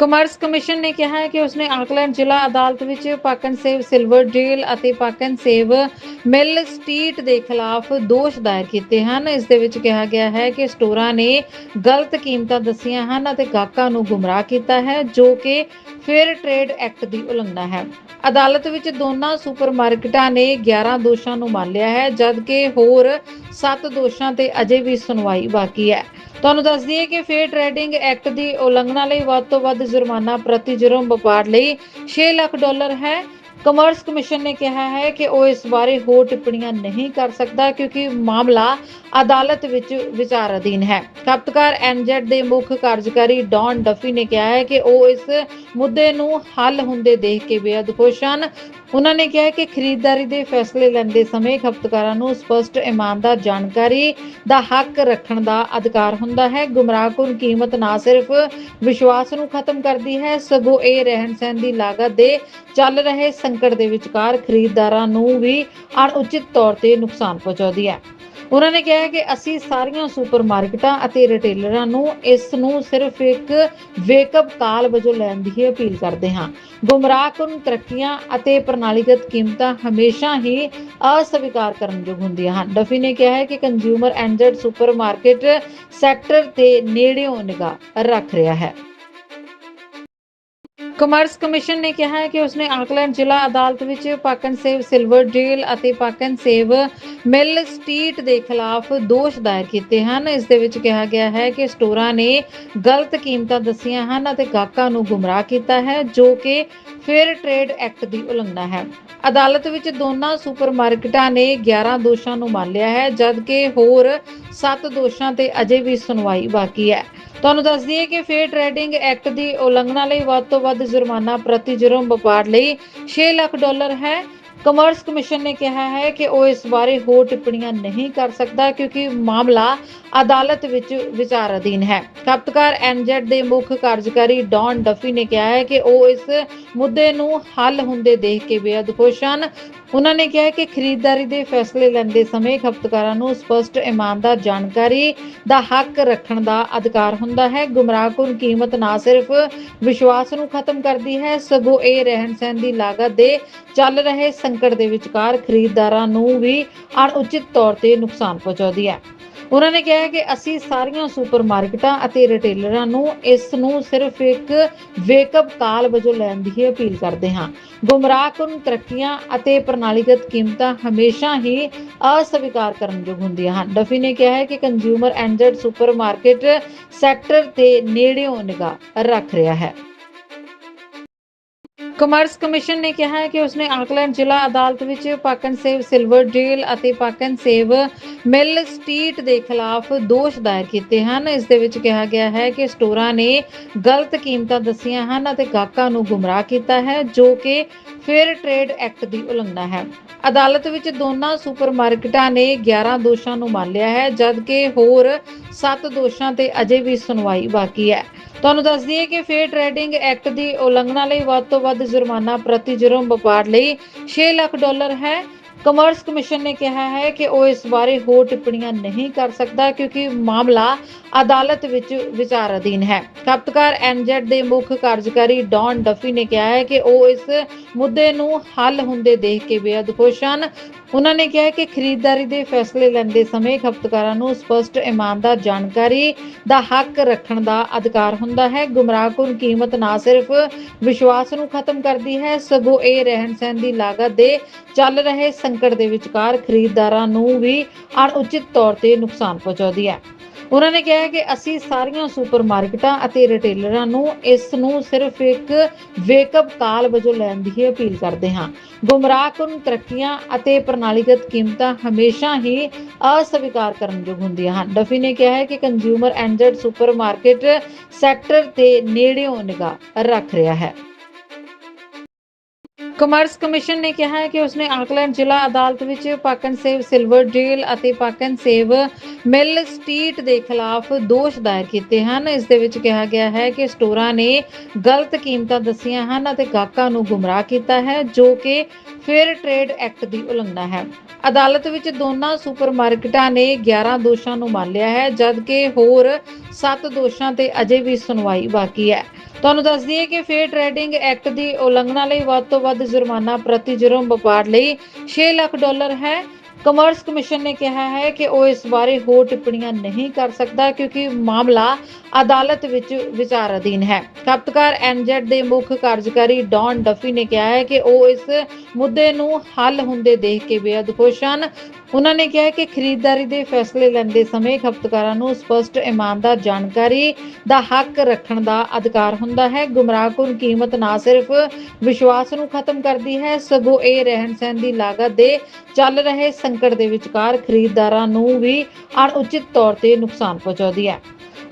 Commerce commission ਨੇ ਕਿਹਾ ਹੈ ਕਿ ਉਸਨੇ ਆਕਲੈਂਡ ਜ਼ਿਲ੍ਹਾ ਅਦਾਲਤ ਵਿੱਚ ਪਾਕਨ ਸੇਵ ਸਿਲਵਰ ਡੇਲ ਅਤੇ ਪਾਕਨ ਸੇਵ ਮਿਲ ਸਟਰੀਟ ਦੇ ਖਿਲਾਫ ਦੋਸ਼ ਦਾਇਰ ਕੀਤੇ ਹਨ। ਇਸ ਦੇ ਵਿੱਚ ਕਿਹਾ ਗਿਆ ਹੈ ਕਿ ਸਟੋਰਾਂ ਨੇ ਗਲਤ ਕੀਮਤਾਂ ਦੱਸੀਆਂ ਹਨ ਅਤੇ ਗਾਹਕਾਂ ਨੂੰ ਗੁੰਮਰਾਹ ਕੀਤਾ ਹੈ, ਜੋ ਕਿ ਫੇਅਰ ਟ੍ਰੇਡ ਐਕਟ ਦੀ ਉਲੰਘਣਾ ਹੈ। ਅਦਾਲਤ ਵਿੱਚ ਦੋਨਾਂ ਸੁਪਰਮਾਰਕਟਾਂ ਨੇ 11 ਦੋਸ਼ਾਂ ਨੂੰ ਮੰਨ ਲਿਆ ਹੈ, ਜਦਕਿ ਹੋਰ 7 ਦੋਸ਼ਾਂ ਤੇ ਅਜੇ ਵੀ ਸੁਣਵਾਈ ਬਾਕੀ ਹੈ। ਤੁਹਾਨੂੰ ਦੱਸ ਦਈਏ ਕਿ ਫੇਅਰ ਟ੍ਰੇਡਿੰਗ ਐਕਟ ਦੀ ਉਲੰਘਣਾ ਲਈ ਵੱਧ ਤੋਂ ਵੱਧ ਜੁਰਮਾਨਾ ਪ੍ਰਤੀ ਜੁਰਮ ਵਪਾਰ ਲਈ 6 ਲੱਖ ਡਾਲਰ ਹੈ। ਕਮਰਸ ਕਮਿਸ਼ਨ ਨੇ ਕਿਹਾ ਹੈ ਕਿ ਉਹ ਇਸ ਬਾਰੇ ਹੋਰ ਟਿੱਪਣੀਆਂ ਨਹੀਂ ਕਰ ਸਕਦਾ ਕਿਉਂਕਿ ਮਾਮਲਾ ਅਦਾਲਤ ਵਿੱਚ ਵਿਚਾਰ ਅਧੀਨ ਹੈ। ਖਪਤਕਾਰ ਐਨਜੈਡ ਦੇ ਮੁੱਖ ਕਾਰਜਕਾਰੀ ਡੌਨ ਡਫੀ ਨੇ ਕਿਹਾ ਹੈ ਕਿ ਉਹ ਇਸ ਮੁੱਦੇ ਨੂੰ ਹੱਲ ਹੁੰਦੇ ਦੇਖ ਕੇ ਬੇहद ਖੁਸ਼ ਹਨ। ਉਹਨਾਂ ਨੇ ਕਿਹਾ ਕਿ ਖਰੀਦਦਾਰੀ ਦੇ ਫੈਸਲੇ ਲੈਂਦੇ ਸਮੇਂ ਖਪਤਕਾਰਾਂ ਨੂੰ ਸਪਸ਼ਟ ਇਮਾਨਦਾਰ ਜਾਣਕਾਰੀ ਦਾ ਹੱਕ ਰੱਖਣ ਦਾ ਅਧਿਕਾਰ ਹੁੰਦਾ ਹੈ। ਗੁੰਮਰਾਹਕੁਨ ਕੀਮਤ ਨਾ ਸਿਰਫ ਵਿਸ਼ਵਾਸ ਨੂੰ ਖਤਮ ਕਰਦੀ ਹੈ, ਸਗੋਂ ਇਹ ਰਹਿਣ ਸਹਿਣ ਦੀ ਲਾਗਤ ਦੇ ਚੱਲ ਰਹੇ ਸੰਕਟ ਦੇ ਵਿਚਕਾਰ ਖਰੀਦਦਾਰਾਂ ਨੂੰ ਵੀ ਅਣਉਚਿਤ ਤੌਰ ਤੇ ਨੁਕਸਾਨ ਪਹੁੰਚਾਉਂਦੀ ਹੈ। ਉਹਨਾਂ ਨੇ ਕਿਹਾ ਕਿ ਅਸੀਂ ਸਾਰੀਆਂ ਸੁਪਰਮਾਰਕਟਾਂ ਅਤੇ ਰਿਟੇਲਰਾਂ ਨੂੰ ਇਸ ਨੂੰ ਸਿਰਫ ਇੱਕ ਵੇਕਅਪ ਕਾਲ ਵਜੋਂ ਲੈਣ ਦੀ ਅਪੀਲ ਕਰਦੇ ਹਾਂ। ਗੁੰਮਰਾਹਕੁਨ ਤਰੱਕੀਆਂ ਅਤੇ ਪ੍ਰਣਾਲੀਗਤ ਕੀਮਤਾਂ ਹਮੇਸ਼ਾ ਹੀ ਅਸਵੀਕਾਰ ਕਰਨਯੋਗ ਹੁੰਦੀਆਂ ਹਨ। ਡਫੀ ਨੇ ਕਿਹਾ ਹੈ ਕਿ ਕੰਜ਼ਿਊਮਰ ਐਂਜਡ ਸੁਪਰਮਾਰਕਟ ਸੈਕਟਰ ਤੇ ਨੇੜਿਓਂ ਨਿਗਾਹ ਰੱਖ ਰਿਹਾ ਹੈ। ਕਮਰਸ ਕਮਿਸ਼ਨ ਨੇ ਕਿਹਾ ਹੈ ਕਿ ਉਸਨੇ ਆਕਲੈਂਡ ਜ਼ਿਲ੍ਹਾ ਅਦਾਲਤ ਵਿੱਚ ਪਾਕਨ ਸੇਵ ਸਿਲਵਰ ਡੇਲ ਅਤੇ ਪਾਕਨ ਸੇਵ ਮਿਲ ਸਟਰੀਟ ਦੇ ਖਿਲਾਫ ਦੋਸ਼ ਦਾਇਰ ਕੀਤੇ ਹਨ। ਇਸ ਦੇ ਵਿੱਚ ਕਿਹਾ ਗਿਆ ਹੈ ਕਿ ਸਟੋਰਾਂ ਨੇ ਗਲਤ ਕੀਮਤਾਂ ਦੱਸੀਆਂ ਹਨ ਅਤੇ ਗਾਹਕਾਂ ਨੂੰ ਗੁੰਮਰਾਹ ਕੀਤਾ ਹੈ, ਜੋ ਕਿ ਫੇਅਰ ਟ੍ਰੇਡ ਐਕਟ ਦੀ ਉਲੰਘਣਾ ਹੈ। ਅਦਾਲਤ ਵਿੱਚ ਦੋਨਾਂ ਸੁਪਰਮਾਰਕਟਾਂ ਨੇ 11 ਦੋਸ਼ਾਂ ਨੂੰ ਮੰਨ ਲਿਆ ਹੈ, ਜਦਕਿ ਹੋਰ 7 ਦੋਸ਼ਾਂ ਤੇ ਅਜੇ ਵੀ ਸੁਣਵਾਈ ਬਾਕੀ ਹੈ। ਤੁਹਾਨੂੰ ਦੱਸ ਦਈਏ ਕਿ ਫੇਅਰ ਟ੍ਰੇਡਿੰਗ ਐਕਟ ਦੀ ਉਲੰਘਣਾ ਲਈ ਵੱਧ ਤੋਂ ਵੱਧ ਜੁਰਮਾਨਾ ਪ੍ਰਤੀ ਜੁਰਮ ਵਪਾਰ ਲਈ 6 ਲੱਖ ਡਾਲਰ ਹੈ। ਕਮਰਸ ਕਮਿਸ਼ਨ ਨੇ ਕਿਹਾ ਹੈ ਕਿ ਉਹ ਇਸ ਬਾਰੇ ਹੋਰ ਟਿੱਪਣੀਆਂ ਨਹੀਂ ਕਰ ਸਕਦਾ ਕਿਉਂਕਿ ਮਾਮਲਾ ਅਦਾਲਤ ਵਿੱਚ ਵਿਚਾਰ ਅਧੀਨ ਹੈ। ਖਪਤਕਾਰ ਐਨਜੈਡ ਦੇ ਮੁੱਖ ਕਾਰਜਕਾਰੀ ਡੌਨ ਡਫੀ ਨੇ ਕਿਹਾ ਹੈ ਕਿ ਉਹ ਇਸ ਮੁੱਦੇ ਨੂੰ ਹੱਲ ਹੁੰਦੇ ਦੇਖ ਕੇ ਬੇहद ਖੁਸ਼ ਹਨ। ਉਹਨਾਂ ਨੇ ਕਿਹਾ ਕਿ ਖਰੀਦਦਾਰੀ ਦੇ ਫੈਸਲੇ ਲੈਂਦੇ ਸਮੇਂ ਖਪਤਕਾਰਾਂ ਨੂੰ ਸਪਸ਼ਟ ਇਮਾਨਦਾਰ ਜਾਣਕਾਰੀ ਦਾ ਹੱਕ ਰੱਖਣ ਦਾ ਅਧਿਕਾਰ ਹੁੰਦਾ ਹੈ। ਗੁੰਮਰਾਹਕੁਨ ਕੀਮਤ ਨਾ ਸਿਰਫ ਵਿਸ਼ਵਾਸ ਨੂੰ ਖਤਮ ਕਰਦੀ ਹੈ, ਸਗੋਂ ਇਹ ਰਹਿਣ ਸਹਿਣ ਦੀ ਲਾਗਤ ਦੇ ਚੱਲ ਰਹੇ ਸੰਕਟ ਦੇ ਵਿਚਕਾਰ ਖਰੀਦਦਾਰਾਂ ਨੂੰ ਵੀ ਅਣਉਚਿਤ ਤੌਰ ਤੇ ਨੁਕਸਾਨ ਪਹੁੰਚਾਉਂਦੀ ਹੈ। ਉਹਨਾਂ ਨੇ ਕਿਹਾ ਕਿ ਅਸੀਂ ਸਾਰੀਆਂ ਸੁਪਰਮਾਰਕਟਾਂ ਅਤੇ ਰਿਟੇਲਰਾਂ ਨੂੰ ਇਸ ਨੂੰ ਸਿਰਫ ਇੱਕ ਵੇਕਅਪ ਕਾਲ ਵਜੋਂ ਲੈਣ ਦੀ ਅਪੀਲ ਕਰਦੇ ਹਾਂ। ਗੁੰਮਰਾਹਕੁਨ ਤਰੱਕੀਆਂ ਅਤੇ ਪ੍ਰਣਾਲੀਗਤ ਕੀਮਤਾਂ ਹਮੇਸ਼ਾ ਹੀ ਅਸਵੀਕਾਰ ਕਰਨਯੋਗ ਹੁੰਦੀਆਂ ਹਨ। ਡਫੀ ਨੇ ਕਿਹਾ ਹੈ ਕਿ ਕੰਜ਼ਿਊਮਰ ਐਂਜਡ ਸੁਪਰਮਾਰਕਟ ਸੈਕਟਰ ਤੇ ਨੇੜਿਓਂ ਨਿਗਾਹ ਰੱਖ ਰਿਹਾ ਹੈ। ਕਮਰਸ ਕਮਿਸ਼ਨ ਨੇ ਕਿਹਾ ਹੈ ਕਿ ਉਸਨੇ ਆਕਲੈਂਡ ਜ਼ਿਲ੍ਹਾ ਅਦਾਲਤ ਵਿੱਚ ਪਾਕਨ ਸੇਵ ਸਿਲਵਰ ਡੇਲ ਅਤੇ ਪਾਕਨ ਸੇਵ ਮਿਲ ਸਟਰੀਟ ਦੇ ਖਿਲਾਫ ਦੋਸ਼ ਦਾਇਰ ਕੀਤੇ ਹਨ। ਇਸ ਦੇ ਵਿੱਚ ਕਿਹਾ ਗਿਆ ਹੈ ਕਿ ਸਟੋਰਾਂ ਨੇ ਗਲਤ ਕੀਮਤਾਂ ਦੱਸੀਆਂ ਹਨ ਅਤੇ ਗਾਹਕਾਂ ਨੂੰ ਗੁੰਮਰਾਹ ਕੀਤਾ ਹੈ, ਜੋ ਕਿ ਫੇਅਰ ਟ੍ਰੇਡ ਐਕਟ ਦੀ ਉਲੰਘਣਾ ਹੈ। ਅਦਾਲਤ ਵਿੱਚ ਦੋਨਾਂ ਸੁਪਰਮਾਰਕਟਾਂ ਨੇ 11 ਦੋਸ਼ਾਂ ਨੂੰ ਮੰਨ ਲਿਆ ਹੈ, ਜਦਕਿ ਹੋਰ 7 ਦੋਸ਼ਾਂ ਤੇ ਅਜੇ ਵੀ ਸੁਣਵਾਈ ਬਾਕੀ ਹੈ। ਤੁਹਾਨੂੰ ਦੱਸ ਦਈਏ ਕਿ ਫੇਅਰ ਟ੍ਰੇਡਿੰਗ ਐਕਟ ਦੀ ਉਲੰਘਣਾ ਲਈ ਵੱਧ ਤੋਂ ਵੱਧ ਜੁਰਮਾਨਾ ਪ੍ਰਤੀ ਜੁਰਮ ਵਪਾਰ ਲਈ 6 ਲੱਖ ਡਾਲਰ ਹੈ। ਕਮਰਸ ਕਮਿਸ਼ਨ ਨੇ ਕਿਹਾ ਹੈ ਕਿ ਉਹ ਇਸ ਬਾਰੇ ਹੋਰ ਟਿੱਪਣੀਆਂ ਨਹੀਂ ਕਰ ਸਕਦਾ ਕਿਉਂਕਿ ਮਾਮਲਾ ਅਦਾਲਤ ਵਿੱਚ ਵਿਚਾਰ ਅਧੀਨ ਹੈ। ਖਪਤਕਾਰ ਐਨਜੈਡ ਦੇ ਮੁੱਖ ਕਾਰਜਕਾਰੀ ਡੌਨ ਡਫੀ ਨੇ ਕਿਹਾ ਹੈ ਕਿ ਉਹ ਇਸ ਮੁੱਦੇ ਨੂੰ ਹੱਲ ਹੁੰਦੇ ਦੇਖ ਕੇ ਬੇहद ਖੁਸ਼ ਹਨ। ਉਹਨਾਂ ਨੇ ਕਿਹਾ ਕਿ ਖਰੀਦਦਾਰੀ ਦੇ ਫੈਸਲੇ ਲੈਂਦੇ ਸਮੇਂ ਖਪਤਕਾਰਾਂ ਨੂੰ ਸਪਸ਼ਟ ਇਮਾਨਦਾਰ ਜਾਣਕਾਰੀ ਦਾ ਹੱਕ ਰੱਖਣ ਦਾ ਅਧਿਕਾਰ ਹੁੰਦਾ ਹੈ। ਗੁੰਮਰਾਹਕੁਨ ਕੀਮਤ ਨਾ ਸਿਰਫ ਵਿਸ਼ਵਾਸ ਨੂੰ ਖਤਮ ਕਰਦੀ ਹੈ, ਸਗੋਂ ਇਹ ਰਹਿਣ ਸਹਿਣ ਦੀ ਲਾਗਤ ਦੇ ਚੱਲ ਰਹੇ ਸੰਕਟ ਦੇ ਵਿਚਕਾਰ ਖਰੀਦਦਾਰਾਂ ਨੂੰ ਵੀ ਅਣਉਚਿਤ ਤੌਰ ਤੇ ਨੁਕਸਾਨ ਪਹੁੰਚਾਉਂਦੀ ਹੈ। ਉਹਨਾਂ ਨੇ ਕਿਹਾ ਕਿ ਅਸੀਂ ਸਾਰੀਆਂ ਸੁਪਰਮਾਰਕਟਾਂ ਅਤੇ ਰਿਟੇਲਰਾਂ ਨੂੰ ਇਸ ਨੂੰ ਸਿਰਫ ਇੱਕ ਵੇਕਅਪ ਕਾਲ ਵਜੋਂ ਲੈਣ ਦੀ ਅਪੀਲ ਕਰਦੇ ਹਾਂ। ਗੁੰਮਰਾਹਕੁਨ ਤਰੱਕੀਆਂ ਅਤੇ ਪ੍ਰਣਾਲੀਗਤ ਕੀਮਤਾਂ ਹਮੇਸ਼ਾ ਹੀ ਅਸਵੀਕਾਰ ਕਰਨਯੋਗ ਹੁੰਦੀਆਂ ਹਨ। ਡਫੀ ਨੇ ਕਿਹਾ ਹੈ ਕਿ ਕੰਜ਼ਿਊਮਰ ਐਂਜਡ ਸੁਪਰਮਾਰਕਟ ਸੈਕਟਰ ਤੇ ਨੇੜਿਓਂ ਨਿਗਾਹ ਰੱਖ ਰਿਹਾ ਹੈ। ਕਮਰਸ ਕਮਿਸ਼ਨ ਨੇ ਕਿਹਾ ਹੈ ਕਿ ਉਸਨੇ ਆਕਲੈਂਡ ਜ਼ਿਲ੍ਹਾ ਅਦਾਲਤ ਵਿੱਚ ਪਾਕਨ ਸੇਵ ਸਿਲਵਰ ਡੇਲ ਅਤੇ ਪਾਕਨ ਸੇਵ ਮਿਲ ਸਟਰੀਟ ਦੇ ਖਿਲਾਫ ਦੋਸ਼ ਦਾਇਰ ਕੀਤੇ ਹਨ। ਇਸ ਦੇ ਵਿੱਚ ਕਿਹਾ ਗਿਆ ਹੈ ਕਿ ਸਟੋਰਾਂ ਨੇ ਗਲਤ ਕੀਮਤਾਂ ਦੱਸੀਆਂ ਹਨ ਅਤੇ ਗਾਹਕਾਂ ਨੂੰ ਗੁੰਮਰਾਹ ਕੀਤਾ ਹੈ, ਜੋ ਕਿ ਫੇਅਰ ਟ੍ਰੇਡ ਐਕਟ ਦੀ ਉਲੰਘਣਾ ਹੈ। ਅਦਾਲਤ ਵਿੱਚ ਦੋਨਾਂ ਸੁਪਰਮਾਰਕਟਾਂ ਨੇ 11 ਦੋਸ਼ਾਂ ਨੂੰ ਮੰਨ ਲਿਆ ਹੈ, ਜਦਕਿ ਹੋਰ 7 ਦੋਸ਼ਾਂ ਤੇ ਅਜੇ ਵੀ ਸੁਣਵਾਈ ਬਾਕੀ ਹੈ। ਤੁਹਾਨੂੰ ਦੱਸ ਦਈਏ ਕਿ ਫੇਅਰ ਟ੍ਰੇਡਿੰਗ ਐਕਟ ਦੀ ਉਲੰਘਣਾ ਲਈ ਵੱਧ ਤੋਂ ਵੱਧ ਜੁਰਮਾਨਾ ਪ੍ਰਤੀ ਜੁਰਮ ਵਪਾਰ ਲਈ 6 ਲੱਖ ਡਾਲਰ ਹੈ। ਕਮਰਸ ਕਮਿਸ਼ਨ ਨੇ ਕਿਹਾ ਹੈ ਕਿ ਉਹ ਇਸ ਬਾਰੇ ਹੋਰ ਟਿੱਪਣੀਆਂ ਨਹੀਂ ਕਰ ਸਕਦਾ ਕਿਉਂਕਿ ਮਾਮਲਾ ਅਦਾਲਤ ਵਿੱਚ ਵਿਚਾਰ ਅਧੀਨ ਹੈ। ਖਪਤਕਾਰ ਐਨਜੈਡ ਦੇ ਮੁੱਖ ਕਾਰਜਕਾਰੀ ਡੌਨ ਡਫੀ ਨੇ ਕਿਹਾ ਹੈ ਕਿ ਉਹ ਇਸ ਮੁੱਦੇ ਨੂੰ ਹੱਲ ਹੁੰਦੇ ਦੇਖ ਕੇ ਬੇहद ਖੁਸ਼ ਹਨ। ਉਹਨਾਂ ਨੇ ਕਿਹਾ ਕਿ ਖਰੀਦਦਾਰੀ ਦੇ ਫੈਸਲੇ ਲੈਂਦੇ ਸਮੇਂ ਖਪਤਕਾਰਾਂ ਨੂੰ ਸਪਸ਼ਟ ਇਮਾਨਦਾਰ ਜਾਣਕਾਰੀ ਦਾ ਹੱਕ ਰੱਖਣ ਦਾ ਅਧਿਕਾਰ ਹੁੰਦਾ ਹੈ। ਗੁੰਮਰਾਹਕੁਨ ਕੀਮਤ ਨਾ ਸਿਰਫ ਵਿਸ਼ਵਾਸ ਨੂੰ ਖਤਮ ਕਰਦੀ ਹੈ, ਸਗੋਂ ਇਹ ਰਹਿਣ ਸਹਿਣ ਦੀ ਲਾਗਤ ਦੇ ਚੱਲ ਰਹੇ ਸੰਕਟ ਦੇ ਵਿਚਕਾਰ ਖਰੀਦਦਾਰਾਂ ਨੂੰ ਵੀ ਅਣਉਚਿਤ ਤੌਰ ਤੇ ਨੁਕਸਾਨ ਪਹੁੰਚਾਉਂਦੀ ਹੈ।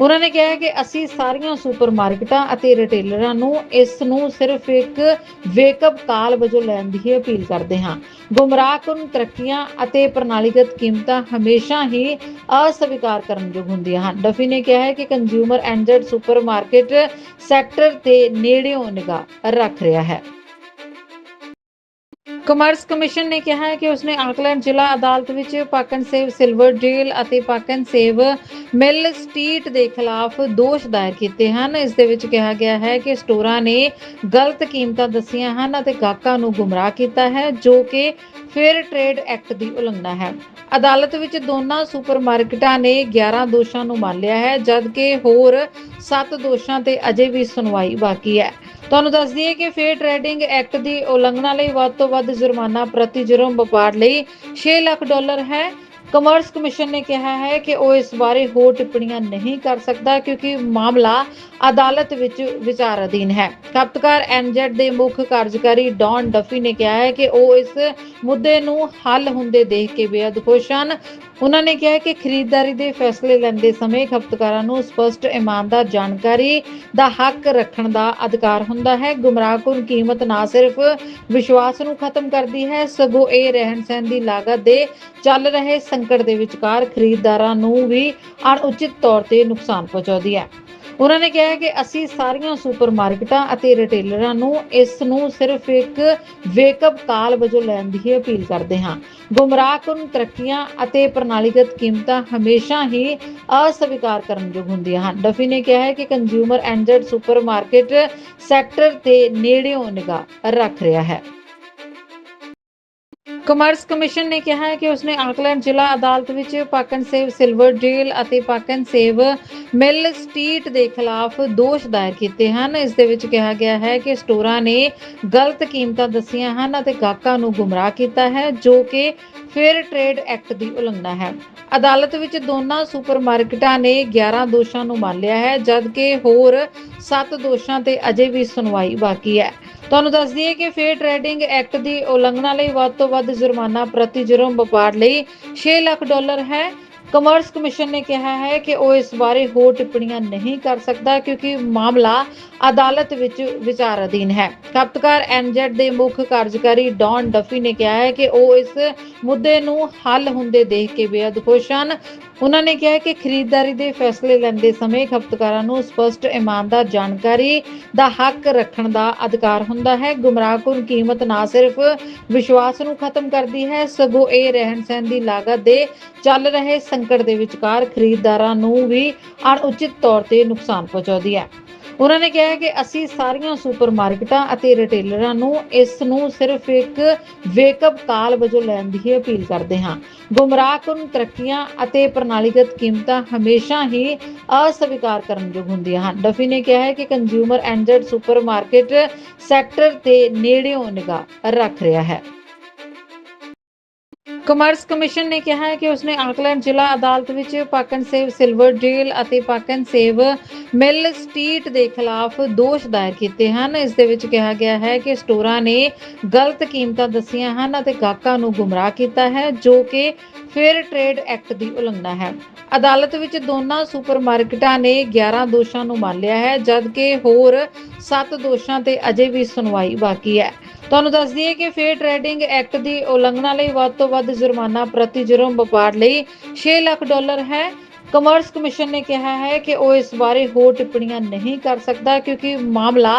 ਉਹਨਾਂ ਨੇ ਕਿਹਾ ਕਿ ਅਸੀਂ ਸਾਰੀਆਂ ਸੁਪਰਮਾਰਕਟਾਂ ਅਤੇ ਰਿਟੇਲਰਾਂ ਨੂੰ ਇਸ ਨੂੰ ਸਿਰਫ ਇੱਕ ਵੇਕਅਪ ਕਾਲ ਵਜੋਂ ਲੈਣ ਦੀ ਅਪੀਲ ਕਰਦੇ ਹਾਂ। ਗੁੰਮਰਾਹਕੁਨ ਤਰੱਕੀਆਂ ਅਤੇ ਪ੍ਰਣਾਲੀਗਤ ਕੀਮਤਾਂ ਹਮੇਸ਼ਾ ਹੀ ਅਸਵੀਕਾਰ ਕਰਨਯੋਗ ਹੁੰਦੀਆਂ ਹਨ। ਡਫੀ ਨੇ ਕਿਹਾ ਹੈ ਕਿ ਕੰਜ਼ਿਊਮਰ ਐਂਜਡ ਸੁਪਰਮਾਰਕਟ ਸੈਕਟਰ ਤੇ ਨੇੜਿਓਂ ਨਿਗਾਹ ਰੱਖ ਰਿਹਾ ਹੈ। ਕਮਰਸ ਕਮਿਸ਼ਨ ਨੇ ਕਿਹਾ ਹੈ ਕਿ ਉਸਨੇ ਆਕਲੈਂਡ ਜ਼ਿਲ੍ਹਾ ਅਦਾਲਤ ਵਿੱਚ ਪਾਕਨ ਸੇਵ ਸਿਲਵਰ ਡੀਲ ਅਤੇ ਪਾਕਨ ਸੇਵ ਮਿਲ ਸਟਰੀਟ ਦੇ ਖਿਲਾਫ ਦੋਸ਼ ਦਾਇਰ ਕੀਤੇ ਹਨ। ਇਸ ਦੇ ਵਿੱਚ ਕਿਹਾ ਗਿਆ ਹੈ ਕਿ ਸਟੋਰਾਂ ਨੇ ਗਲਤ ਕੀਮਤਾਂ ਦੱਸੀਆਂ ਹਨ ਅਤੇ ਗਾਹਕਾਂ ਨੂੰ ਗੁੰਮਰਾਹ ਕੀਤਾ ਹੈ, ਜੋ ਕਿ ਫੇਅਰ ਟ੍ਰੇਡ ਐਕਟ ਦੀ ਉਲੰਘਣਾ ਹੈ। ਅਦਾਲਤ ਵਿੱਚ ਦੋਨਾਂ ਸੁਪਰਮਾਰਕਟਾਂ ਨੇ 11 ਦੋਸ਼ਾਂ ਨੂੰ ਮੰਨ ਲਿਆ ਹੈ, ਜਦਕਿ ਹੋਰ 7 ਦੋਸ਼ਾਂ ਤੇ ਅਜੇ ਵੀ ਸੁਣਵਾਈ ਬਾਕੀ ਹੈ। ਤੁਹਾਨੂੰ ਦੱਸ ਦਈਏ ਕਿ ਫੇਅਰ ਟ੍ਰੇਡਿੰਗ ਐਕਟ ਦੀ ਉਲੰਘਣਾ ਲਈ ਵੱਧ ਤੋਂ ਵੱਧ ਜੁਰਮਾਨਾ ਪ੍ਰਤੀ ਜੁਰਮ ਵਪਾਰ ਲਈ 6 ਲੱਖ ਡਾਲਰ ਹੈ। ਕਮਰਸ ਕਮਿਸ਼ਨ ਨੇ ਕਿਹਾ ਹੈ ਕਿ ਉਹ ਇਸ ਬਾਰੇ ਹੋਰ ਟਿੱਪਣੀਆਂ ਨਹੀਂ ਕਰ ਸਕਦਾ ਕਿਉਂਕਿ ਮਾਮਲਾ ਅਦਾਲਤ ਵਿੱਚ ਵਿਚਾਰ ਅਧੀਨ ਹੈ। ਖਪਤਕਾਰ ਐਨਜੈਡ ਦੇ ਮੁੱਖ ਕਾਰਜਕਾਰੀ ਡੌਨ ਡਫੀ ਨੇ ਕਿਹਾ ਹੈ ਕਿ ਉਹ ਇਸ ਮੁੱਦੇ ਨੂੰ ਹੱਲ ਹੁੰਦੇ ਦੇਖ ਕੇ ਬੇहद ਖੁਸ਼ ਹਨ। ਉਹਨਾਂ ਨੇ ਕਿਹਾ ਕਿ ਖਰੀਦਦਾਰੀ ਦੇ ਫੈਸਲੇ ਲੈਂਦੇ ਸਮੇਂ ਖਪਤਕਾਰਾਂ ਨੂੰ ਸਪਸ਼ਟ ਇਮਾਨਦਾਰ ਜਾਣਕਾਰੀ ਦਾ ਹੱਕ ਰੱਖਣ ਦਾ ਅਧਿਕਾਰ ਹੁੰਦਾ ਹੈ। ਗੁੰਮਰਾਹਕੁਨ ਕੀਮਤ ਨਾ ਸਿਰਫ ਵਿਸ਼ਵਾਸ ਨੂੰ ਖਤਮ ਕਰਦੀ ਹੈ, ਸਗੋਂ ਇਹ ਰਹਿਣ ਸਹਿਣ ਦੀ ਲਾਗਤ ਦੇ ਚੱਲ ਰਹੇ ਸੰਕਟ ਦੇ ਵਿਚਕਾਰ ਖਰੀਦਦਾਰਾਂ ਨੂੰ ਵੀ ਅਣਉਚਿਤ ਤੌਰ ਤੇ ਨੁਕਸਾਨ ਪਹੁੰਚਾਉਂਦੀ ਹੈ। ਉਹਨਾਂ ਨੇ ਕਿਹਾ ਕਿ ਅਸੀਂ ਸਾਰੀਆਂ ਸੁਪਰਮਾਰਕਟਾਂ ਅਤੇ ਰਿਟੇਲਰਾਂ ਨੂੰ ਇਸ ਨੂੰ ਸਿਰਫ ਇੱਕ ਵੇਕਅਪ ਕਾਲ ਵਜੋਂ ਲੈਣ ਦੀ ਅਪੀਲ ਕਰਦੇ ਹਾਂ। ਗੁੰਮਰਾਹਕੁਨ ਤਰੱਕੀਆਂ ਅਤੇ ਪ੍ਰਣਾਲੀਗਤ ਕੀਮਤਾਂ ਹਮੇਸ਼ਾ ਹੀ ਅਸਵੀਕਾਰ ਕਰਨਯੋਗ ਹੁੰਦੀਆਂ ਹਨ। ਡਫੀ ਨੇ ਕਿਹਾ ਹੈ ਕਿ ਕੰਜ਼ਿਊਮਰ ਐਂਜਡ ਸੁਪਰਮਾਰਕਟ ਸੈਕਟਰ ਤੇ ਨੇੜਿਓਂ ਨਿਗਾਹ ਰੱਖ ਰਿਹਾ ਹੈ। ਕਮਰਸ ਕਮਿਸ਼ਨ ਨੇ ਕਿਹਾ ਹੈ ਕਿ ਉਸਨੇ ਆਕਲੈਂਡ ਜ਼ਿਲ੍ਹਾ ਅਦਾਲਤ ਵਿੱਚ ਪਾਕਨ ਸੇਵ ਸਿਲਵਰ ਡੀਲ ਅਤੇ ਪਾਕਨ ਸੇਵ ਮਿਲ ਸਟਰੀਟ ਦੇ ਖਿਲਾਫ ਦੋਸ਼ ਦਾਇਰ ਕੀਤੇ ਹਨ। ਇਸ ਦੇ ਵਿੱਚ ਕਿਹਾ ਗਿਆ ਹੈ ਕਿ ਸਟੋਰਾਂ ਨੇ ਗਲਤ ਕੀਮਤਾਂ ਦੱਸੀਆਂ ਹਨ ਅਤੇ ਗਾਹਕਾਂ ਨੂੰ ਗੁੰਮਰਾਹ ਕੀਤਾ ਹੈ, ਜੋ ਕਿ ਫੇਅਰ ਟ੍ਰੇਡ ਐਕਟ ਦੀ ਉਲੰਘਣਾ ਹੈ। ਅਦਾਲਤ ਵਿੱਚ ਦੋਨਾਂ ਸੁਪਰਮਾਰਕਟਾਂ ਨੇ 11 ਦੋਸ਼ਾਂ ਨੂੰ ਮੰਨ ਲਿਆ ਹੈ, ਜਦਕਿ ਹੋਰ 7 ਦੋਸ਼ਾਂ ਤੇ ਅਜੇ ਵੀ ਸੁਣਵਾਈ ਬਾਕੀ ਹੈ। ਤੁਹਾਨੂੰ ਦੱਸ ਦਈਏ ਕਿ ਫੇਅਰ ਟ੍ਰੇਡਿੰਗ ਐਕਟ ਦੀ ਉਲੰਘਣਾ ਲਈ ਵੱਧ ਤੋਂ ਵੱਧ ਜੁਰਮਾਨਾ ਪ੍ਰਤੀ ਜੁਰਮ ਵਪਾਰ ਲਈ 6 ਲੱਖ ਡਾਲਰ ਹੈ। ਕਮਰਸ ਕਮਿਸ਼ਨ ਨੇ ਕਿਹਾ ਹੈ ਕਿ ਉਹ ਇਸ ਬਾਰੇ ਹੋਰ ਟਿੱਪਣੀਆਂ ਨਹੀਂ ਕਰ ਸਕਦਾ ਕਿਉਂਕਿ ਮਾਮਲਾ ਅਦਾਲਤ ਵਿੱਚ ਵਿਚਾਰ ਅਧੀਨ ਹੈ। ਖਪਤਕਾਰ ਐਨਜੈਡ ਦੇ ਮੁੱਖ ਕਾਰਜਕਾਰੀ ਡੌਨ ਡਫੀ ਨੇ ਕਿਹਾ ਹੈ ਕਿ ਉਹ ਇਸ ਮੁੱਦੇ ਨੂੰ ਹੱਲ ਹੁੰਦੇ ਦੇਖ ਕੇ ਬੇहद ਖੁਸ਼ ਹਨ। ਉਹਨਾਂ ਨੇ ਕਿਹਾ ਕਿ ਖਰੀਦਦਾਰੀ ਦੇ ਫੈਸਲੇ ਲੈਂਦੇ ਸਮੇਂ ਖਪਤਕਾਰਾਂ ਨੂੰ ਸਪਸ਼ਟ ਇਮਾਨਦਾਰ ਜਾਣਕਾਰੀ ਦਾ ਹੱਕ ਰੱਖਣ ਦਾ ਅਧਿਕਾਰ ਹੁੰਦਾ ਹੈ। ਗੁੰਮਰਾਹਕੁਨ ਕੀਮਤ ਨਾ ਸਿਰਫ ਵਿਸ਼ਵਾਸ ਨੂੰ ਖਤਮ ਕਰਦੀ ਹੈ, ਸਗੋਂ ਇਹ ਰਹਿਣ ਸਹਿਣ ਦੀ ਲਾਗਤ ਦੇ ਚੱਲ ਰਹੇ ਸੰਕਟ ਦੇ ਵਿਚਕਾਰ ਖਰੀਦਦਾਰਾਂ ਨੂੰ ਵੀ ਅਣਉਚਿਤ ਤੌਰ ਤੇ ਨੁਕਸਾਨ ਪਹੁੰਚਾਉਂਦੀ ਹੈ। ਉਹਨਾਂ ਨੇ ਕਿਹਾ ਕਿ ਅਸੀਂ ਸਾਰੀਆਂ ਸੁਪਰਮਾਰਕਟਾਂ ਅਤੇ ਰਿਟੇਲਰਾਂ ਨੂੰ ਇਸ ਨੂੰ ਸਿਰਫ ਇੱਕ ਵੇਕਅਪ ਕਾਲ ਵਜੋਂ ਲੈਣ ਦੀ ਅਪੀਲ ਕਰਦੇ ਹਾਂ। ਗੁੰਮਰਾਹਕੁਨ ਤਰੱਕੀਆਂ ਅਤੇ ਪ੍ਰਣਾਲੀਗਤ ਕੀਮਤਾਂ ਹਮੇਸ਼ਾ ਹੀ ਅਸਵੀਕਾਰ ਕਰਨਯੋਗ ਹੁੰਦੀਆਂ ਹਨ। ਡਫੀ ਨੇ ਕਿਹਾ ਹੈ ਕਿ ਕੰਜ਼ਿਊਮਰ ਐਂਜਡ ਸੁਪਰਮਾਰਕਟ ਸੈਕਟਰ ਤੇ ਨੇੜਿਓਂ ਨਿਗਾਹ ਰੱਖ ਰਿਹਾ ਹੈ। ਕਮਰਸ ਕਮਿਸ਼ਨ ਨੇ ਕਿਹਾ ਹੈ ਕਿ ਉਸਨੇ ਆਕਲੈਂਡ ਜ਼ਿਲ੍ਹਾ ਅਦਾਲਤ ਵਿੱਚ ਪਾਕਨ ਸੇਵ ਸਿਲਵਰ ਡੀਲ ਅਤੇ ਪਾਕਨ ਸੇਵ ਮਿਲ ਸਟਰੀਟ ਦੇ ਖਿਲਾਫ ਦੋਸ਼ ਦਾਇਰ ਕੀਤੇ ਹਨ। ਇਸ ਦੇ ਵਿੱਚ ਕਿਹਾ ਗਿਆ ਹੈ ਕਿ ਸਟੋਰਾਂ ਨੇ ਗਲਤ ਕੀਮਤਾਂ ਦੱਸੀਆਂ ਹਨ ਅਤੇ ਗਾਹਕਾਂ ਨੂੰ ਗੁੰਮਰਾਹ ਕੀਤਾ ਹੈ, ਜੋ ਕਿ ਫੇਅਰ ਟ੍ਰੇਡ ਐਕਟ ਦੀ ਉਲੰਘਣਾ ਹੈ। ਅਦਾਲਤ ਵਿੱਚ ਦੋਨਾਂ ਸੁਪਰਮਾਰਕਟਾਂ ਨੇ 11 ਦੋਸ਼ਾਂ ਨੂੰ ਮੰਨ ਲਿਆ ਹੈ, ਜਦਕਿ ਹੋਰ 7 ਦੋਸ਼ਾਂ ਤੇ ਅਜੇ ਵੀ ਸੁਣਵਾਈ ਬਾਕੀ ਹੈ। ਤੁਹਾਨੂੰ ਦੱਸ ਦਈਏ ਕਿ ਫੇਅਰ ਟ੍ਰੇਡਿੰਗ ਐਕਟ ਦੀ ਉਲੰਘਣਾ ਲਈ ਵੱਧ ਤੋਂ ਵੱਧ ਜੁਰਮਾਨਾ ਪ੍ਰਤੀ ਜੁਰਮ ਵਪਾਰ ਲਈ 6 ਲੱਖ ਡਾਲਰ ਹੈ। ਕਮਰਸ ਕਮਿਸ਼ਨ ਨੇ ਕਿਹਾ ਹੈ ਕਿ ਉਹ ਇਸ ਬਾਰੇ ਹੋਰ ਟਿੱਪਣੀਆਂ ਨਹੀਂ ਕਰ ਸਕਦਾ ਕਿਉਂਕਿ ਮਾਮਲਾ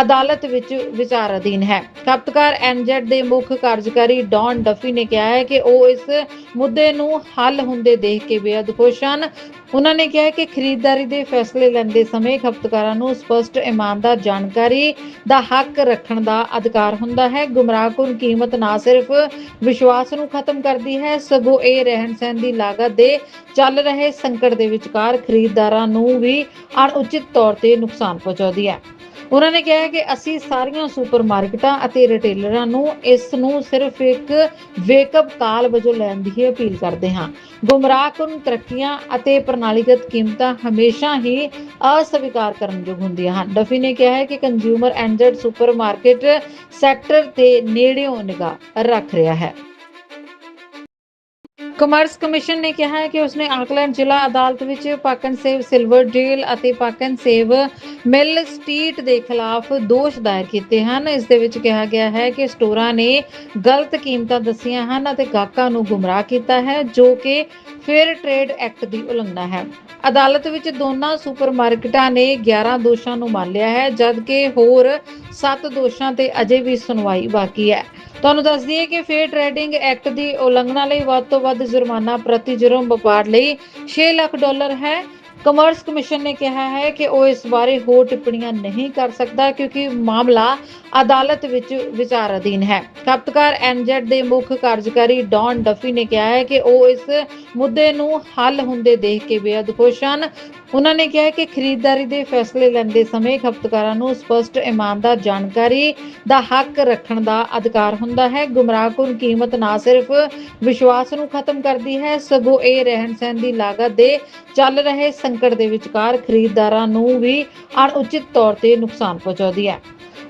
ਅਦਾਲਤ ਵਿੱਚ ਵਿਚਾਰ ਅਧੀਨ ਹੈ। ਖਪਤਕਾਰ ਐਨਜੈਡ ਦੇ ਮੁੱਖ ਕਾਰਜਕਾਰੀ ਡੌਨ ਡਫੀ ਨੇ ਕਿਹਾ ਹੈ ਕਿ ਉਹ ਇਸ ਮੁੱਦੇ ਨੂੰ ਹੱਲ ਹੁੰਦੇ ਦੇਖ ਕੇ ਬੇहद ਖੁਸ਼ ਹਨ। ਉਹਨਾਂ ਨੇ ਕਿਹਾ ਕਿ ਖਰੀਦਦਾਰੀ ਦੇ ਫੈਸਲੇ ਲੈਂਦੇ ਸਮੇਂ ਖਪਤਕਾਰਾਂ ਨੂੰ ਸਪਸ਼ਟ ਇਮਾਨਦਾਰ ਜਾਣਕਾਰੀ ਦਾ ਹੱਕ ਰੱਖਣ ਦਾ ਅਧਿਕਾਰ ਹੁੰਦਾ ਹੈ। ਗੁੰਮਰਾਹਕੁਨ ਕੀਮਤ ਨਾ ਸਿਰਫ ਵਿਸ਼ਵਾਸ ਨੂੰ ਖਤਮ ਕਰਦੀ ਹੈ, ਸਗੋਂ ਇਹ ਰਹਿਣ ਸਹਿਣ ਦੀ ਲਾਗਤ ਦੇ ਚੱਲ ਰਹੇ ਸੰਕਟ ਦੇ ਵਿਚਕਾਰ ਖਰੀਦਦਾਰਾਂ ਨੂੰ ਵੀ ਅਣਉਚਿਤ ਤੌਰ ਤੇ ਨੁਕਸਾਨ ਪਹੁੰਚਾਉਂਦੀ ਹੈ। ਉਹਨਾਂ ਨੇ ਕਿਹਾ ਕਿ ਅਸੀਂ ਸਾਰੀਆਂ ਸੁਪਰਮਾਰਕਟਾਂ ਅਤੇ ਰਿਟੇਲਰਾਂ ਨੂੰ ਇਸ ਨੂੰ ਸਿਰਫ ਇੱਕ ਵੇਕਅਪ ਕਾਲ ਵਜੋਂ ਲੈਣ ਦੀ ਅਪੀਲ ਕਰਦੇ ਹਾਂ। ਗੁੰਮਰਾਹਕੁਨ ਤਰੱਕੀਆਂ ਅਤੇ ਪ੍ਰਣਾਲੀਗਤ ਕੀਮਤਾਂ ਹਮੇਸ਼ਾ ਹੀ ਅਸਵੀਕਾਰ ਕਰਨਯੋਗ ਹੁੰਦੀਆਂ ਹਨ। ਡਫੀ ਨੇ ਕਿਹਾ ਹੈ ਕਿ ਕੰਜ਼ਿਊਮਰ ਐਂਜਡ ਸੁਪਰਮਾਰਕਟ ਸੈਕਟਰ ਤੇ ਨੇੜਿਓਂ ਨਿਗਾਹ ਰੱਖ ਰਿਹਾ ਹੈ। ਕਮਰਸ ਕਮਿਸ਼ਨ ਨੇ ਕਿਹਾ ਹੈ ਕਿ ਉਸਨੇ ਆਕਲੈਂਡ ਜ਼ਿਲ੍ਹਾ ਅਦਾਲਤ ਵਿੱਚ ਪਾਕਨ ਸੇਵ ਸਿਲਵਰ ਡੀਲ ਅਤੇ ਪਾਕਨ ਸੇਵ ਮਿਲ ਸਟਰੀਟ ਦੇ ਖਿਲਾਫ ਦੋਸ਼ ਦਾਇਰ ਕੀਤੇ ਹਨ। ਇਸ ਦੇ ਵਿੱਚ ਕਿਹਾ ਗਿਆ ਹੈ ਕਿ ਸਟੋਰਾਂ ਨੇ ਗਲਤ ਕੀਮਤਾਂ ਦੱਸੀਆਂ ਹਨ ਅਤੇ ਗਾਹਕਾਂ ਨੂੰ ਗੁੰਮਰਾਹ ਕੀਤਾ ਹੈ, ਜੋ ਕਿ ਫੇਅਰ ਟ੍ਰੇਡ ਐਕਟ ਦੀ ਉਲੰਘਣਾ ਹੈ। ਅਦਾਲਤ ਵਿੱਚ ਦੋਨਾਂ ਸੁਪਰਮਾਰਕਟਾਂ ਨੇ 11 ਦੋਸ਼ਾਂ ਨੂੰ ਮੰਨ ਲਿਆ ਹੈ, ਜਦਕਿ ਹੋਰ 7 ਦੋਸ਼ਾਂ ਤੇ ਅਜੇ ਵੀ ਸੁਣਵਾਈ ਬਾਕੀ ਹੈ। ਤੁਹਾਨੂੰ ਦੱਸ ਦਈਏ ਕਿ ਫੇਅਰ ਟ੍ਰੇਡਿੰਗ ਐਕਟ ਦੀ ਉਲੰਘਣਾ ਲਈ ਵੱਧ ਤੋਂ ਵੱਧ ਜੁਰਮਾਨਾ ਪ੍ਰਤੀ ਜੁਰਮ ਵਪਾਰ ਲਈ 6 ਲੱਖ ਡਾਲਰ ਹੈ। ਕਮਰਸ ਕਮਿਸ਼ਨ ਨੇ ਕਿਹਾ ਹੈ ਕਿ ਉਹ ਇਸ ਬਾਰੇ ਹੋਰ ਟਿੱਪਣੀਆਂ ਨਹੀਂ ਕਰ ਸਕਦਾ ਕਿਉਂਕਿ ਮਾਮਲਾ ਅਦਾਲਤ ਵਿੱਚ ਵਿਚਾਰ ਅਧੀਨ ਹੈ। ਖਪਤਕਾਰ ਐਨਜੈਡ ਦੇ ਮੁੱਖ ਕਾਰਜਕਾਰੀ ਡੌਨ ਡਫੀ ਨੇ ਕਿਹਾ ਹੈ ਕਿ ਉਹ ਇਸ ਮੁੱਦੇ ਨੂੰ ਹੱਲ ਹੁੰਦੇ ਦੇਖ ਕੇ ਬੇहद ਖੁਸ਼ ਹਨ। ਉਹਨਾਂ ਨੇ ਕਿਹਾ ਕਿ ਖਰੀਦਦਾਰੀ ਦੇ ਫੈਸਲੇ ਲੈਂਦੇ ਸਮੇਂ ਖਪਤਕਾਰਾਂ ਨੂੰ ਸਪਸ਼ਟ ਇਮਾਨਦਾਰ ਜਾਣਕਾਰੀ ਦਾ ਹੱਕ ਰੱਖਣ ਦਾ ਅਧਿਕਾਰ ਹੁੰਦਾ ਹੈ। ਗੁੰਮਰਾਹਕੁਨ ਕੀਮਤ ਨਾ ਸਿਰਫ ਵਿਸ਼ਵਾਸ ਨੂੰ ਖਤਮ ਕਰਦੀ ਹੈ, ਸਗੋਂ ਇਹ ਰਹਿਣ ਸਹਿਣ ਦੀ ਲਾਗਤ ਦੇ ਚੱਲ ਰਹੇ ਸੰਕਟ ਦੇ ਵਿਚਕਾਰ ਖਰੀਦਦਾਰਾਂ ਨੂੰ ਵੀ ਅਣਉਚਿਤ ਤੌਰ ਤੇ ਨੁਕਸਾਨ ਪਹੁੰਚਾਉਂਦੀ ਹੈ।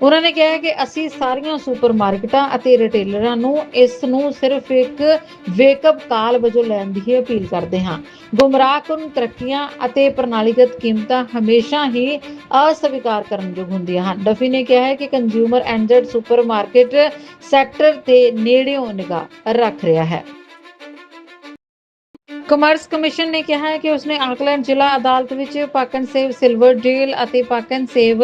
ਉਹਨਾਂ ਨੇ ਕਿਹਾ ਕਿ ਅਸੀਂ ਸਾਰੀਆਂ ਸੁਪਰਮਾਰਕਟਾਂ ਅਤੇ ਰਿਟੇਲਰਾਂ ਨੂੰ ਇਸ ਨੂੰ ਸਿਰਫ ਇੱਕ ਵੇਕਅਪ ਕਾਲ ਵਜੋਂ ਲੈਣ ਦੀ ਅਪੀਲ ਕਰਦੇ ਹਾਂ। ਗੁੰਮਰਾਹਕੁਨ ਤਰੱਕੀਆਂ ਅਤੇ ਪ੍ਰਣਾਲੀਗਤ ਕੀਮਤਾਂ ਹਮੇਸ਼ਾ ਹੀ ਅਸਵੀਕਾਰ ਕਰਨਯੋਗ ਹੁੰਦੀਆਂ ਹਨ। ਡਫੀ ਨੇ ਕਿਹਾ ਹੈ ਕਿ ਕੰਜ਼ਿਊਮਰ ਐਂਜਡ ਸੁਪਰਮਾਰਕਟ ਸੈਕਟਰ ਤੇ ਨੇੜਿਓਂ ਨਿਗਾਹ ਰੱਖ ਰਿਹਾ ਹੈ। ਕਮਰਸ ਕਮਿਸ਼ਨ ਨੇ ਕਿਹਾ ਹੈ ਕਿ ਉਸਨੇ ਆਕਲੈਂਡ ਜ਼ਿਲ੍ਹਾ ਅਦਾਲਤ ਵਿੱਚ ਪਾਕਨ ਸੇਵ ਸਿਲਵਰ ਡੀਲ ਅਤੇ ਪਾਕਨ ਸੇਵ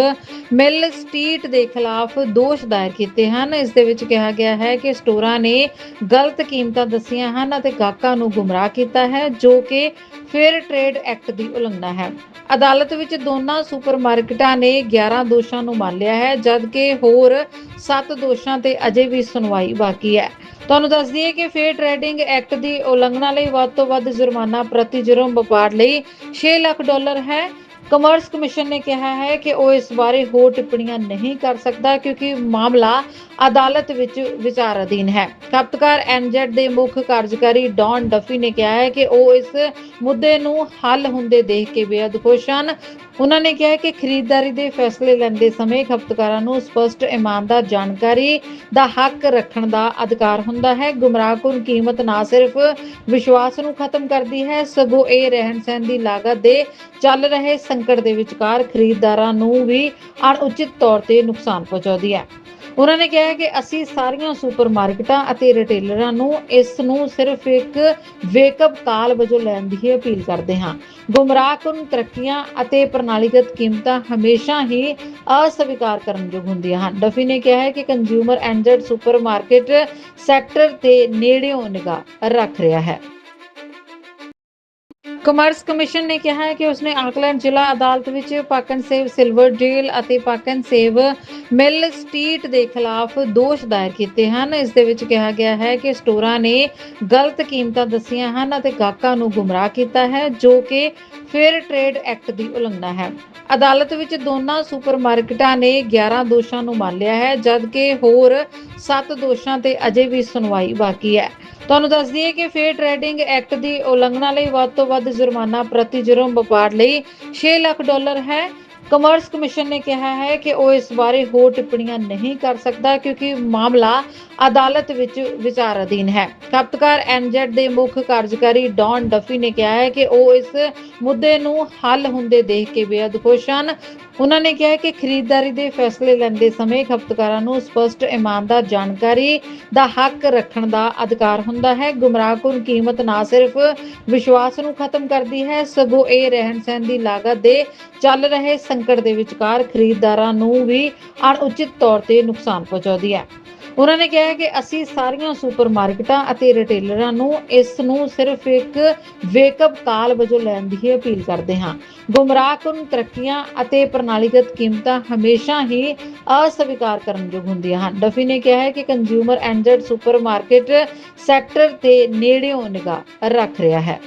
ਮਿਲ ਸਟਰੀਟ ਦੇ ਖਿਲਾਫ ਦੋਸ਼ ਦਾਇਰ ਕੀਤੇ ਹਨ। ਇਸ ਦੇ ਵਿੱਚ ਕਿਹਾ ਗਿਆ ਹੈ ਕਿ ਸਟੋਰਾਂ ਨੇ ਗਲਤ ਕੀਮਤਾਂ ਦੱਸੀਆਂ ਹਨ ਅਤੇ ਗਾਹਕਾਂ ਨੂੰ ਗੁੰਮਰਾਹ ਕੀਤਾ ਹੈ, ਜੋ ਕਿ ਫੇਅਰ ਟ੍ਰੇਡ ਐਕਟ ਦੀ ਉਲੰਘਣਾ ਹੈ। ਅਦਾਲਤ ਵਿੱਚ ਦੋਨਾਂ ਸੁਪਰਮਾਰਕਟਾਂ ਨੇ 11 ਦੋਸ਼ਾਂ ਨੂੰ ਮੰਨ ਲਿਆ ਹੈ, ਜਦਕਿ ਹੋਰ 7 ਦੋਸ਼ਾਂ ਤੇ ਅਜੇ ਵੀ ਸੁਣਵਾਈ ਬਾਕੀ ਹੈ। ਤੁਹਾਨੂੰ ਦੱਸ ਦਈਏ ਕਿ ਫੇਅਰ ਟ੍ਰੇਡਿੰਗ ਐਕਟ ਦੀ ਉਲੰਘਣਾ ਲਈ ਵੱਧ ਤੋਂ ਵੱਧ ਜੁਰਮਾਨਾ ਪ੍ਰਤੀ ਜੁਰਮ ਵਪਾਰ ਲਈ 6 ਲੱਖ ਡਾਲਰ ਹੈ। ਕਮਰਸ ਕਮਿਸ਼ਨ ਨੇ ਕਿਹਾ ਹੈ ਕਿ ਉਹ ਇਸ ਬਾਰੇ ਹੋਰ ਟਿੱਪਣੀਆਂ ਨਹੀਂ ਕਰ ਸਕਦਾ ਕਿਉਂਕਿ ਮਾਮਲਾ ਅਦਾਲਤ ਵਿੱਚ ਵਿਚਾਰ ਅਧੀਨ ਹੈ। ਖਪਤਕਾਰ ਐਨਜੈਡ ਦੇ ਮੁੱਖ ਕਾਰਜਕਾਰੀ ਡੌਨ ਡਫੀ ਨੇ ਕਿਹਾ ਹੈ ਕਿ ਉਹ ਇਸ ਮੁੱਦੇ ਨੂੰ ਹੱਲ ਹੁੰਦੇ ਦੇਖ ਕੇ ਬੇहद ਖੁਸ਼ ਹਨ। ਉਹਨਾਂ ਨੇ ਕਿਹਾ ਕਿ ਖਰੀਦਦਾਰੀ ਦੇ ਫੈਸਲੇ ਲੈਂਦੇ ਸਮੇਂ ਖਪਤਕਾਰਾਂ ਨੂੰ ਸਪਸ਼ਟ ਇਮਾਨਦਾਰ ਜਾਣਕਾਰੀ ਦਾ ਹੱਕ ਰੱਖਣ ਦਾ ਅਧਿਕਾਰ ਹੁੰਦਾ ਹੈ। ਗੁੰਮਰਾਹਕੁਨ ਕੀਮਤ ਨਾ ਸਿਰਫ ਵਿਸ਼ਵਾਸ ਨੂੰ ਖਤਮ ਕਰਦੀ ਹੈ, ਸਗੋਂ ਇਹ ਰਹਿਣ ਸਹਿਣ ਦੀ ਲਾਗਤ ਦੇ ਚੱਲ ਰਹੇ ਸੰਕਟ ਦੇ ਵਿਚਕਾਰ ਖਰੀਦਦਾਰਾਂ ਨੂੰ ਵੀ ਅਣਉਚਿਤ ਤੌਰ ਤੇ ਨੁਕਸਾਨ ਪਹੁੰਚਾਉਂਦੀ ਹੈ। ਉਹਨਾਂ ਨੇ ਕਿਹਾ ਕਿ ਅਸੀਂ ਸਾਰੀਆਂ ਸੁਪਰਮਾਰਕਟਾਂ ਅਤੇ ਰਿਟੇਲਰਾਂ ਨੂੰ ਇਸ ਨੂੰ ਸਿਰਫ ਇੱਕ ਵੇਕਅਪ ਕਾਲ ਵਜੋਂ ਲੈਣ ਦੀ ਅਪੀਲ ਕਰਦੇ ਹਾਂ। ਗੁੰਮਰਾਹਕੁਨ ਤਰੱਕੀਆਂ ਅਤੇ ਪ੍ਰਣਾਲੀਗਤ ਕੀਮਤਾਂ ਹਮੇਸ਼ਾ ਹੀ ਅਸਵੀਕਾਰ ਕਰਨਯੋਗ ਹੁੰਦੀਆਂ ਹਨ। ਡਫੀ ਨੇ ਕਿਹਾ ਹੈ ਕਿ ਕੰਜ਼ਿਊਮਰ ਐਂਜਡ ਸੁਪਰਮਾਰਕਟ ਸੈਕਟਰ ਤੇ ਨੇੜਿਓਂ ਨਿਗਾਹ ਰੱਖ ਰਿਹਾ ਹੈ। ਕਮਰਸ ਕਮਿਸ਼ਨ ਨੇ ਕਿਹਾ ਹੈ ਕਿ ਉਸਨੇ ਆਕਲੈਂਡ ਜ਼ਿਲ੍ਹਾ ਅਦਾਲਤ ਵਿੱਚ ਪਾਕਨ ਸੇਵ ਸਿਲਵਰ ਡੀਲ ਅਤੇ ਪਾਕਨ ਸੇਵ ਮਿਲ ਸਟਰੀਟ ਦੇ ਖਿਲਾਫ ਦੋਸ਼ ਦਾਇਰ ਕੀਤੇ ਹਨ। ਇਸ ਦੇ ਵਿੱਚ ਕਿਹਾ ਗਿਆ ਹੈ ਕਿ ਸਟੋਰਾਂ ਨੇ ਗਲਤ ਕੀਮਤਾਂ ਦੱਸੀਆਂ ਹਨ ਅਤੇ ਗਾਹਕਾਂ ਨੂੰ ਗੁੰਮਰਾਹ ਕੀਤਾ ਹੈ, ਜੋ ਕਿ ਫੇਅਰ ਟ੍ਰੇਡ ਐਕਟ ਦੀ ਉਲੰਘਣਾ ਹੈ। ਅਦਾਲਤ ਵਿੱਚ ਦੋਨਾਂ ਸੁਪਰਮਾਰਕਟਾਂ ਨੇ 11 ਦੋਸ਼ਾਂ ਨੂੰ ਮੰਨ ਲਿਆ ਹੈ, ਜਦਕਿ ਹੋਰ 7 ਦੋਸ਼ਾਂ ਤੇ ਅਜੇ ਵੀ ਸੁਣਵਾਈ ਬਾਕੀ ਹੈ। ਤੁਹਾਨੂੰ ਦੱਸ ਦਈਏ ਕਿ ਫੇਅਰ ਟ੍ਰੇਡਿੰਗ ਐਕਟ ਦੀ ਉਲੰਘਣਾ ਲਈ ਵੱਧ ਤੋਂ ਵੱਧ ਜੁਰਮਾਨਾ ਪ੍ਰਤੀ ਜੁਰਮ ਵਪਾਰ ਲਈ 6 ਲੱਖ ਡਾਲਰ ਹੈ। ਕਮਰਸ ਕਮਿਸ਼ਨ ਨੇ ਕਿਹਾ ਹੈ ਕਿ ਉਹ ਇਸ ਬਾਰੇ ਹੋਰ ਟਿੱਪਣੀਆਂ ਨਹੀਂ ਕਰ ਸਕਦਾ ਕਿਉਂਕਿ ਮਾਮਲਾ ਅਦਾਲਤ ਵਿੱਚ ਵਿਚਾਰ ਅਧੀਨ ਹੈ। ਖਪਤਕਾਰ ਐਨਜੈਡ ਦੇ ਮੁੱਖ ਕਾਰਜਕਾਰੀ ਡੌਨ ਡਫੀ ਨੇ ਕਿਹਾ ਹੈ ਕਿ ਉਹ ਇਸ ਮੁੱਦੇ ਨੂੰ ਹੱਲ ਹੁੰਦੇ ਦੇਖ ਕੇ ਬੇहद ਖੁਸ਼ ਹਨ। ਉਹਨਾਂ ਨੇ ਕਿਹਾ ਕਿ ਖਰੀਦਦਾਰੀ ਦੇ ਫੈਸਲੇ ਲੈਂਦੇ ਸਮੇਂ ਖਪਤਕਾਰਾਂ ਨੂੰ ਸਪਸ਼ਟ ਇਮਾਨਦਾਰ ਜਾਣਕਾਰੀ ਦਾ ਹੱਕ ਰੱਖਣ ਦਾ ਅਧਿਕਾਰ ਹੁੰਦਾ ਹੈ। ਗੁੰਮਰਾਹਕੁਨ ਕੀਮਤ ਨਾ ਸਿਰਫ ਵਿਸ਼ਵਾਸ ਨੂੰ ਖਤਮ ਕਰਦੀ ਹੈ, ਸਗੋਂ ਇਹ ਰਹਿਣ ਸਹਿਣ ਦੀ ਲਾਗਤ ਦੇ ਚੱਲ ਰਹੇ ਸੰਕਟ ਦੇ ਵਿਚਕਾਰ ਖਰੀਦਦਾਰਾਂ ਨੂੰ ਵੀ ਅਣਉਚਿਤ ਤੌਰ ਤੇ ਨੁਕਸਾਨ ਪਹੁੰਚਾਉਂਦੀ ਹੈ। ਉਹਨਾਂ ਨੇ ਕਿਹਾ ਕਿ ਅਸੀਂ ਸਾਰੀਆਂ ਸੁਪਰਮਾਰਕਟਾਂ ਅਤੇ ਰਿਟੇਲਰਾਂ ਨੂੰ ਇਸ ਨੂੰ ਸਿਰਫ ਇੱਕ ਵੇਕਅਪ ਕਾਲ ਵਜੋਂ ਲੈਣ ਦੀ ਹੀ ਅਪੀਲ ਕਰਦੇ ਹਾਂ। ਗੁੰਮਰਾਹਕੁਨ ਤਰੱਕੀਆਂ ਅਤੇ ਪ੍ਰਣਾਲੀਗਤ ਕੀਮਤਾਂ ਹਮੇਸ਼ਾ ਹੀ ਅਸਵੀਕਾਰ ਕਰਨਯੋਗ ਹੁੰਦੀਆਂ ਹਨ। ਡਫੀ ਨੇ ਕਿਹਾ ਹੈ ਕਿ ਕੰਜ਼ਿਊਮਰ ਐਂਜਡ ਸੁਪਰਮਾਰਕਟ ਸੈਕਟਰ ਤੇ ਨੇੜਿਓਂ ਨਿਗਾਹ ਰੱਖ ਰਿਹਾ ਹੈ।